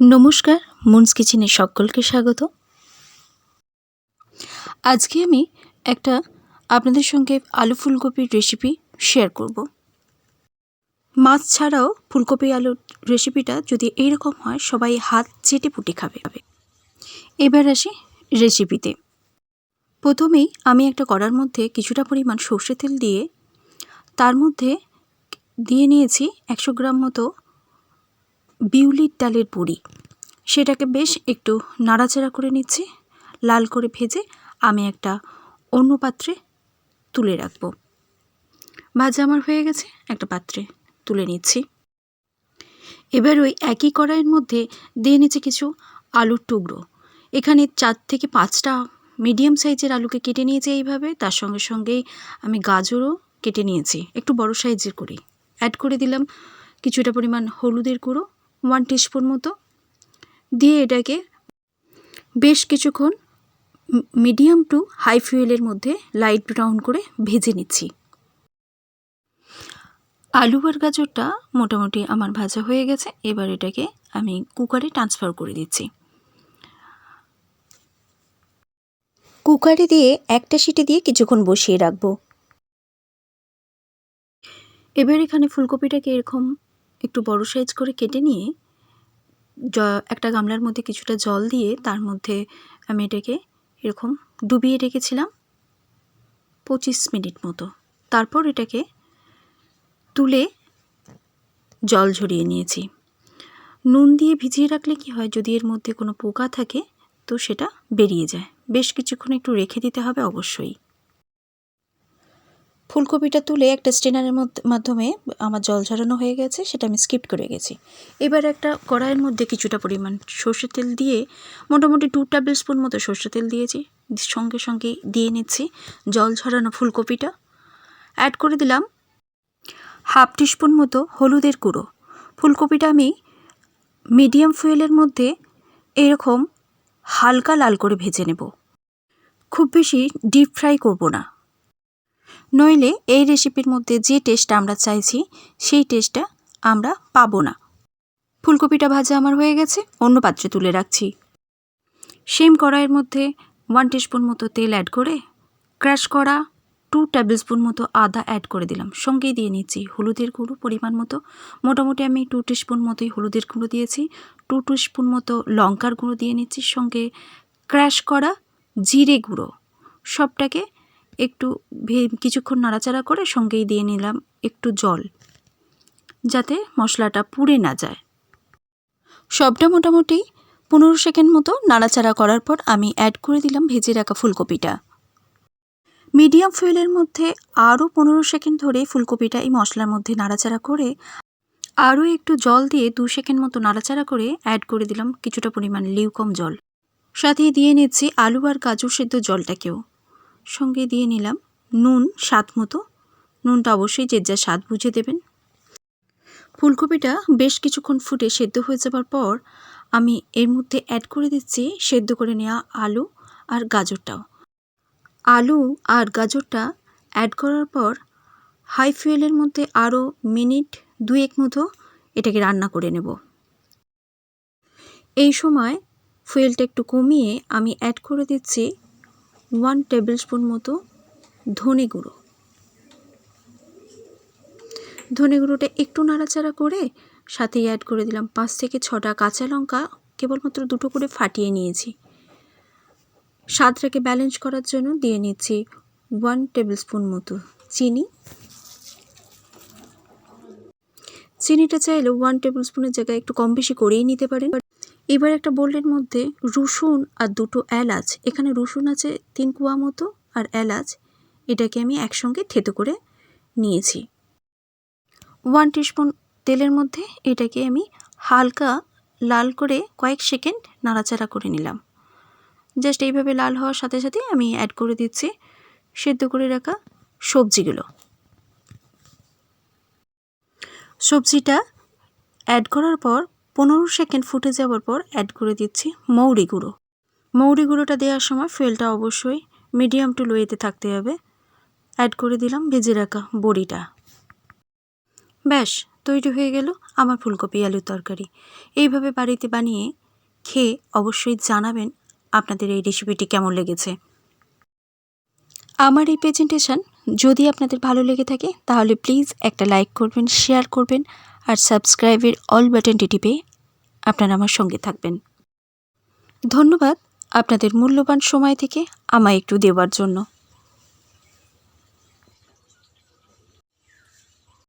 নমস্কার, মুন্স কিচেনে সকলকে স্বাগত। আজকে আমি একটা আপনাদের সঙ্গে আলু ফুলকপির রেসিপি শেয়ার করব। মাছ ছাড়াও ফুলকপি আলুর রেসিপিটা যদি এইরকম হয়, সবাই হাত চেটে পুটে খাবে। এবার আসি রেসিপিতে প্রথমেই আমি একটা কড়ার মধ্যে কিছুটা পরিমাণ সর্ষে তেল দিয়ে, তার মধ্যে দিয়ে নিয়েছি একশো গ্রাম মতো বিউলির ডালের বড়ি সেটাকে বেশ একটু নাড়াচাড়া করে নিচ্ছি। লাল করে ভেজে আমি একটা অন্য পাত্রে তুলে রাখব। ভাজা আমার হয়ে গেছে, একটা পাত্রে তুলে নিচ্ছি। এবার ওই একই কড়াইয়ের মধ্যে দিয়ে নিচ্ছি কিছু আলুর টুকরো। এখানে চার থেকে পাঁচটা মিডিয়াম সাইজের আলুকে কেটে নিয়েছি এইভাবে। তার সঙ্গে সঙ্গেই আমি গাজরও কেটে নিয়েছি। একটু বড় সাইজের করি অ্যাড করে দিলাম কিছুটা পরিমাণ হলুদের গুঁড়ো। ওয়ান টিস্পুন মতো দিয়ে এটাকে বেশ কিছুক্ষণ মিডিয়াম টু হাই ফ্লেমের মধ্যে লাইট ব্রাউন করে ভেজে নিচ্ছি। আলু আর গাজরটা মোটামুটি আমার ভাজা হয়ে গেছে, এবার এটাকে আমি কুকারে ট্রান্সফার করে দিচ্ছি। কুকারে দিয়ে একটা সিটি দিয়ে কিছুক্ষণ বসিয়ে রাখব। এবার এখানে ফুলকপিটাকে এরকম একটু বড় সাইজ করে কেটে নিয়ে জ, একটা গামলার মধ্যে কিছুটা জল দিয়ে তার মধ্যে আমি এটাকে এরকম ডুবিয়ে রেখেছিলাম পঁচিশ মিনিট মতো। তারপর এটাকে তুলে জল ঝরিয়ে নিয়েছি। নুন দিয়ে ভিজিয়ে রাখলে কি হয়, যদি এর মধ্যে কোনো পোকা থাকে তো সেটা বেরিয়ে যায়। বেশ কিছুক্ষণ একটু রেখে দিতে হবে অবশ্যই। ফুলকপিটা তুলে একটা স্টেনারের মাধ্যমে আমার জল ঝরানো হয়ে গেছে, সেটা আমি স্কিপ করে গেছি। এবার একটা কড়াইয়ের মধ্যে কিছুটা পরিমাণ সর্ষের তেল দিয়ে মোটামুটি টু টেবিল স্পুন মতো সর্ষের তেল দিয়েছি। সঙ্গে সঙ্গে দিয়ে নিচ্ছি জল ঝরানো ফুলকপিটা। অ্যাড করে দিলাম হাফ টিস্পুন মতো হলুদের গুঁড়ো। ফুলকপিটা আমি মিডিয়াম ফুয়েলের মধ্যে এরকম হালকা লাল করে ভেজে নেব। খুব বেশি ডিপ ফ্রাই করব না। নইলে এই রেসিপির মধ্যে যে টেস্টটা আমরা চাইছি, সেই টেস্টটা আমরা পাবো না। ফুলকপিটা ভাজা আমার হয়ে গেছে, অন্য পাত্রে তুলে রাখছি। সেম কড়াইয়ের মধ্যে ওয়ান টিস্পুন মতো তেল অ্যাড করে ক্র্যাশ করা টু টেবিল স্পুন মতো আদা অ্যাড করে দিলাম। সঙ্গেই দিয়ে নিচ্ছি হলুদের গুঁড়ো পরিমাণ মতো। মোটামুটি আমি টু টিস্পুন মতোই হলুদের গুঁড়ো দিয়েছি। টু টিস্পুন মতো লঙ্কার গুঁড়ো দিয়ে নিচ্ছি। সঙ্গে ক্র্যাশ করা জিরে গুঁড়ো, সবটাকে একটু ভে, কিছুক্ষণ নাড়াচাড়া করে সঙ্গেই দিয়ে নিলাম একটু জল, যাতে মশলাটা পুড়ে না যায়। সবটা মোটামুটি পনেরো সেকেন্ড মতো নাড়াচাড়া করার পর আমি অ্যাড করে দিলাম ভেজে রাখা ফুলকপিটা। মিডিয়াম ফুয়েলের মধ্যে আরও পনেরো সেকেন্ড ধরে ফুলকপিটা এই মশলার মধ্যে নাড়াচাড়া করে আরও একটু জল দিয়ে দু সেকেন্ড মতো নাড়াচাড়া করে অ্যাড করে দিলাম কিছুটা পরিমাণ লিউকম জল। সাথে দিয়ে নিচ্ছি আলু আর গাজর সেদ্ধ জলটাকেও। সঙ্গে দিয়ে নিলাম। নুন, স্বাদ মতো। নুনটা অবশ্যই যে যা স্বাদ বুঝে দেবেন। ফুলকপিটা বেশ কিছুক্ষণ ফুটে সেদ্ধ হয়ে যাবার পর আমি এর মধ্যে অ্যাড করে দিচ্ছি সেদ্ধ করে নেওয়া আলু আর গাজরটাও। আলু আর গাজরটা অ্যাড করার পর হাই ফুয়েলের মধ্যে আরও মিনিট দুয়েক মতো এটাকে রান্না করে নেব। এই সময় ফুয়েলটা একটু কমিয়ে আমি অ্যাড করে দিচ্ছি ওয়ান টেবিল স্পুন মতো ধনে গুঁড়ো। ধনে গুঁড়োটা একটু নাড়াচাড়া করে সাথে অ্যাড করে দিলাম। পাঁচ থেকে ছটা কাঁচা লঙ্কা, কেবলমাত্র দুটো করে ফাটিয়ে নিয়েছি। স্বাদটাকে ব্যালেন্স করার জন্য দিয়ে নিচ্ছি ওয়ান টেবিল স্পুন মতো চিনি। চিনিটা চাইলে ওয়ান টেবিল স্পুনের জায়গায় একটু কম বেশি করেই নিতে পারেন। এবার একটা বোলের মধ্যে রসুন আর দুটো এলাচ। এখানে রসুন আছে তিন কুয়া মতো আর এলাচ। এটাকে আমি একসঙ্গে থেতো করে নিয়েছি। ওয়ান টিস্পুন তেলের মধ্যে এটাকে আমি হালকা লাল করে কয়েক সেকেন্ড নাড়াচাড়া করে নিলাম। জাস্ট এইভাবে লাল হওয়ার সাথে সাথে আমি অ্যাড করে দিচ্ছি সেদ্ধ করে রাখা সবজিগুলো। সবজিটা অ্যাড করার পর পনেরো সেকেন্ড ফুটে যাওয়ার পর অ্যাড করে দিচ্ছি মৌরি গুঁড়ো। মৌরি গুঁড়োটা দেওয়ার সময় ফেলটা অবশ্যই মিডিয়াম টু লোয়েতে থাকতে হবে। অ্যাড করে দিলাম ভেজে রাখা বড়িটা। ব্যাস, তৈরি হয়ে গেল আমার ফুলকপি আলুর তরকারি। এইভাবে বাড়িতে বানিয়ে খেয়ে অবশ্যই জানাবেন আপনাদের এই রেসিপিটি কেমন লেগেছে। আমার এই প্রেজেন্টেশন যদি আপনাদের ভালো লেগে থাকে, তাহলে প্লিজ একটা লাইক করবেন শেয়ার করবেন আর সাবস্ক্রাইবের অল বাটনটি টিপে আপনারা আমার সঙ্গে থাকবেন। ধন্যবাদ আপনাদের মূল্যবান সময় থেকে আমায় একটু দেওয়ার জন্য।